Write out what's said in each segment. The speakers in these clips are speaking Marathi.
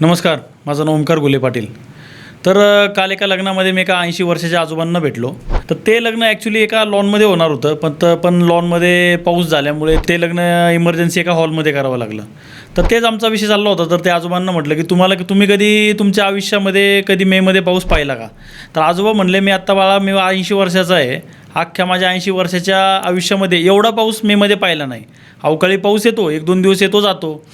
नमस्कार माझं नाव ओमकार गुले पाटील. तर काल एका लग्नामध्ये मी एका ऐंशी वर्षाच्या आजोबांना भेटलो. तर ते लग्न ॲक्च्युली एका लॉनमध्ये होणार होतं पण तर पण लॉनमध्ये पाऊस झाल्यामुळे ते लग्न इमर्जन्सी एका हॉलमध्ये करावं लागलं. तर तेच आमचा विषय चालला होता. तर ते आजोबांना म्हटलं की तुम्हाला की तुम्ही कधी तुमच्या आयुष्यामध्ये कधी मेमध्ये पाऊस पाहिला का? तर आजोबा म्हणले मी आत्ता बाळा मी ऐंशी वर्षाचा आहे. अख्ख्या माझ्या ऐंशी वर्षाच्या आयुष्यामध्ये एवढा पाऊस मेमध्ये पाहिला नाही. अवकाळी पाऊस येतो एक दोन दिवस येतो जातो.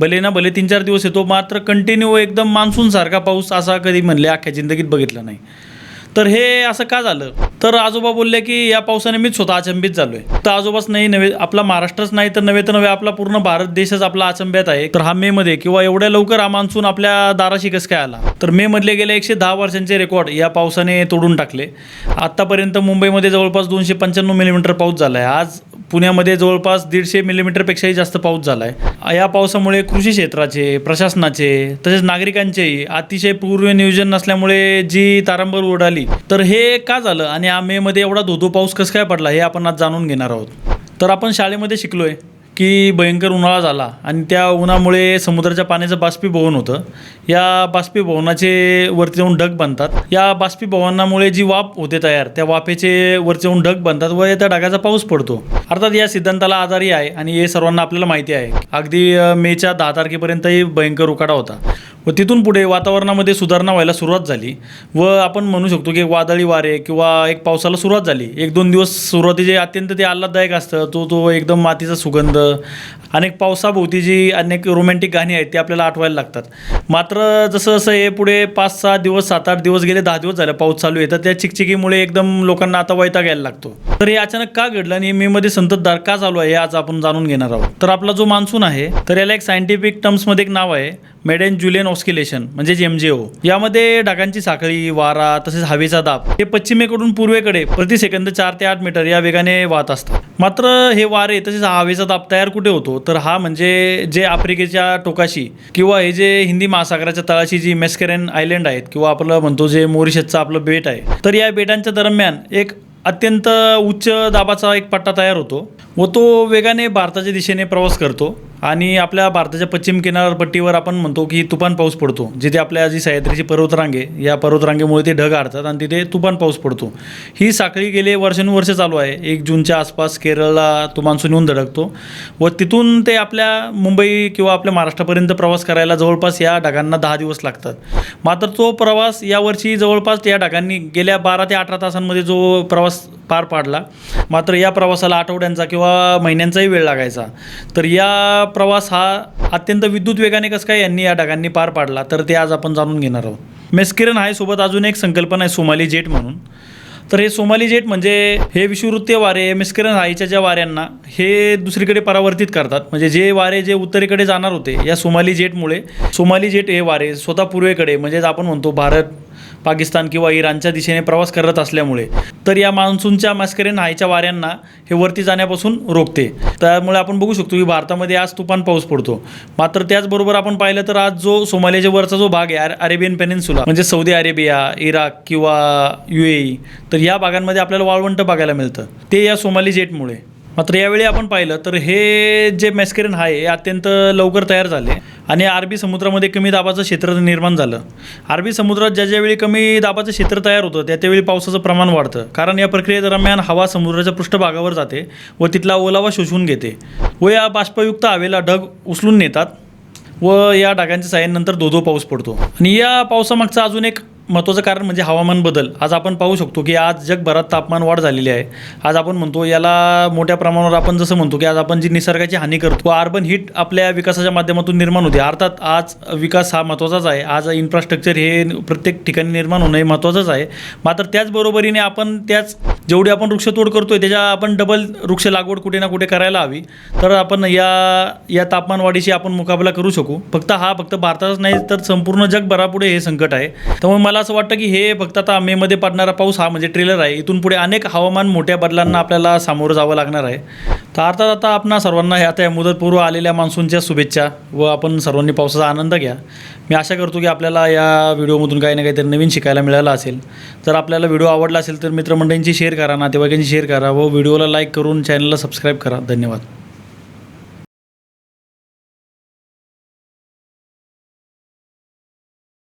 भले ना भले तीन चार दिवस येतो मात्र कंटिन्यू एकदम मान्सूनसारखा पाऊस असा कधी म्हणले अख्ख्या जिंदगीत बघितला नाही. तर हे असं का झालं? तर आजोबा बोलले की या पावसाने मीच स्वतः अचंबित झालो आहे तर आजोबाच नाही नव्हे आपला महाराष्ट्रच नाही तर नव्हे तर नव्हे आपला पूर्ण भारत देशच आपला अचंब्यात आहे. तर हा मेमध्ये किंवा एवढ्या लवकर हा मान्सून आपल्या दाराशी कसं काय आला? तर मेमधले गेले एकशे दहा वर्षांचे रेकॉर्ड या पावसाने तोडून टाकले. आत्तापर्यंत मुंबईमध्ये जवळपास दोनशे पंच्याण्णव मिलीमीटर पाऊस झाला आहे आज पुण्यामध्ये जवळपास दीडशे मिलीमीटरपेक्षाही जास्त पाऊस झाला आहे या पावसामुळे कृषी क्षेत्राचे प्रशासनाचे तसेच नागरिकांचेही अतिशय पूर्व नियोजन नसल्यामुळे जी तारांबर उडाली तर हे का झालं? आणि या मेमध्ये एवढा धोधो पाऊस कसं काय पडला हे आपण आज जाणून घेणार आहोत. तर आपण शाळेमध्ये शिकलो आहे की भयंकर उन्हाळा झाला आणि त्या उन्हामुळे समुद्राच्या पाण्याचं बाष्पीभवन होतं. या बाष्पीभवनाचे वरती जाऊन ढग बनतात. या बाष्पीभवनामुळे जी वाफ होते तयार त्या वाफेचे वरती जाऊन ढग बनतात व त्या ढगाचा पाऊस पडतो. अर्थात या सिद्धांताला आधारी आहे आणि हे सर्वांना आपल्याला माहिती आहे. अगदी मेच्या दहा तारखेपर्यंतही भयंकर उकाडा होता. व तिथून पुढे वातावरणामध्ये सुधारणा व्हायला सुरुवात झाली व आपण म्हणू शकतो की वादळी वारे किंवा एक पावसाला सुरुवात झाली. एक दोन दिवस सुरुवातीचे अत्यंत ते आल्हाददायक असतं. तो तो एकदम मातीचा सुगंध अनेक पावसाभोवती जी अनेक रोमॅन्टिक गाणी आहेत ती आपल्याला आठवायला लागतात. मात्र जसं जसं हे पुढे पाच सहा दिवस सात आठ दिवस गेले दहा दिवस झाले पाऊस चालू आहे तर त्या चिकचिकीमुळे एकदम लोकांना आता वैताग यायला लागतो. तर हे अचानक का घडलं आणि मेमध्ये संततधार का चालू आहे हे आज आपण जाणून घेणार आहोत. तर आपला जो मान्सून आहे तर याला एक सायंटिफिक टर्म्समध्ये एक नाव आहे. मेडेन जुलियन ऑस्किलेशन म्हणजेच एम जे ओ. यामध्ये ढगांची साखळी वारा तसेच हवेचा दाब हे पश्चिमेकडून पूर्वेकडे प्रति सेकंद चार ते आठ मीटर या वेगाने वाहत असतात. मात्र हे वारे तसेच हवेचा दाब तयार कुठे होतो? तर हा म्हणजे जे आफ्रिकेच्या टोकाशी किंवा हे जे हिंदी महासागराच्या तळाशी जी मेस्केरेन आयलंड आहेत किंवा आपलं म्हणतो जे मोरिशसचं आपलं बेट आहे तर या बेटांच्या दरम्यान एक अत्यंत उच्च दाबाचा एक पट्टा तयार होतो व तो वेगाने भारताच्या दिशेने प्रवास करतो. आणि आपल्या भारताच्या पश्चिम किनारपट्टीवर आपण म्हणतो की तुफान पाऊस पडतो जिथे आपल्या जी सह्याद्रीची पर्वतरांगे या पर्वतरांगेमुळे ते ढग आडतात आणि तिथे तुफान पाऊस पडतो. ही साखळी गेले वर्षानुवर्ष चालू आहे. एक जूनच्या आसपास केरळला तो मान्सून येऊन धडकतो व तिथून ते आपल्या मुंबई किंवा आपल्या महाराष्ट्रापर्यंत प्रवास करायला जवळपास या ढगांना दहा दिवस लागतात. मात्र तो प्रवास यावर्षी जवळपास या ढगांनी गेल्या बारा ते अठरा तासांमध्ये जो प्रवास पार पाडला. मात्र या प्रवासाला आठवड्यांचा किंवा महिन्यांचाही वेळ लागायचा. तर या प्रवास हा अत्यंत विद्युत वेगाने कसं काय यांनी या ढगांनी पार पाडला? तर ते आज आपण जाणून घेणार आहोत. मेस्किरन आहे. सोबत अजून एक संकल्पना आहे सोमाली जेट म्हणून. तर हे सोमाली जेट म्हणजे हे विषुववृत्तीय वारे मिस्किरन हाईच्या ज्या वाऱ्यांना हे दुसरीकडे परावर्तित करतात. म्हणजे जे वारे जे उत्तरेकडे जाणार होते या सोमाली जेटमुळे सोमाली जेट हे वारे स्वतः पूर्वेकडे म्हणजेच आपण म्हणतो भारत पाकिस्तान किंवा इराणच्या दिशेने प्रवास करत असल्यामुळे. तर या मान्सूनच्या मस्करेन हायच्या वाऱ्यांना हे वरती जाण्यापासून रोखते. त्यामुळे आपण बघू शकतो की भारतामध्ये आज तुफान पाऊस पडतो. मात्र त्याचबरोबर आपण पाहिलं तर आज जो सोमालियाच्या वरचा जो भाग आहे अरेबियन पेनिन्सुला म्हणजे सौदी अरेबिया इराक किंवा यू तर या भागांमध्ये आपल्याला वाळवंट बघायला मिळतं. ते या सोमाली जेटमुळे. मात्र यावेळी आपण पाहिलं तर हे जे मॅस्केरन आहे हे अत्यंत लवकर तयार झाले. आणि अरबी समुद्रामध्ये कमी दाबाचं क्षेत्र निर्माण झालं. अरबी समुद्रात ज्या ज्यावेळी कमी दाबाचं क्षेत्र तयार होतं त्या त्यावेळी पावसाचं प्रमाण वाढतं. कारण या प्रक्रियेदरम्यान हवा समुद्राच्या पृष्ठभागावर जाते व तिथला ओलावा शोषून घेते व या बाष्पयुक्त हवेला ढग उचलून नेतात व या ढगांच्या साह्यानंतर दो दो पाऊस पडतो. आणि या पावसामागचा अजून एक महत्त्वाचं कारण म्हणजे हवामान बदल. आज आपण पाहू शकतो की आज जगभरात तापमान वाढ झालेली आहे. आज आपण म्हणतो याला मोठ्या प्रमाणावर आपण जसं म्हणतो की आज आपण जी निसर्गाची हानी करतो. अर्बन हिट आपल्या विकासाच्या माध्यमातून निर्माण होते. अर्थात आज विकास हा महत्त्वाचाच आहे. आज इन्फ्रास्ट्रक्चर हे प्रत्येक ठिकाणी निर्माण होणं हे महत्त्वाचंच आहे. मात्र त्याचबरोबरीने आपण त्याच जेवढी आपण वृक्षतोड करतोय त्याच्या आपण डबल वृक्ष लागवड कुठे ना कुठे करायला हवी. तर आपण या या तापमानवाढीशी आपण मुकाबला करू शकू. फक्त हा फक्त भारतातच नाही तर संपूर्ण जगभरापुढे हे संकट आहे. त्यामुळे मला असं वाटतं की हे फक्त आता मेमध्ये पडणारा पाऊस हा म्हणजे ट्रेलर आहे. इथून पुढे अनेक हवामान मोठ्या बदलांना आपल्याला सामोरं जावं लागणार आहे. तर अर्थात आता आपणा सर्वांना हे आता मुदतपूर्व आलेल्या मान्सूनच्या शुभेच्छा व आपण सर्वांनी पावसाचा आनंद घ्या. मी आशा करतो की आपल्याला या व्हिडिओमधून काही ना काहीतरी नवीन शिकायला मिळालं असेल. जर आपल्याला व्हिडिओ आवडला असेल तर मित्रमंडळींची शेअर करा नातेवाईकांची शेअर करा व व्हिडिओला लाईक करून चॅनलला सबस्क्राईब करा. धन्यवाद.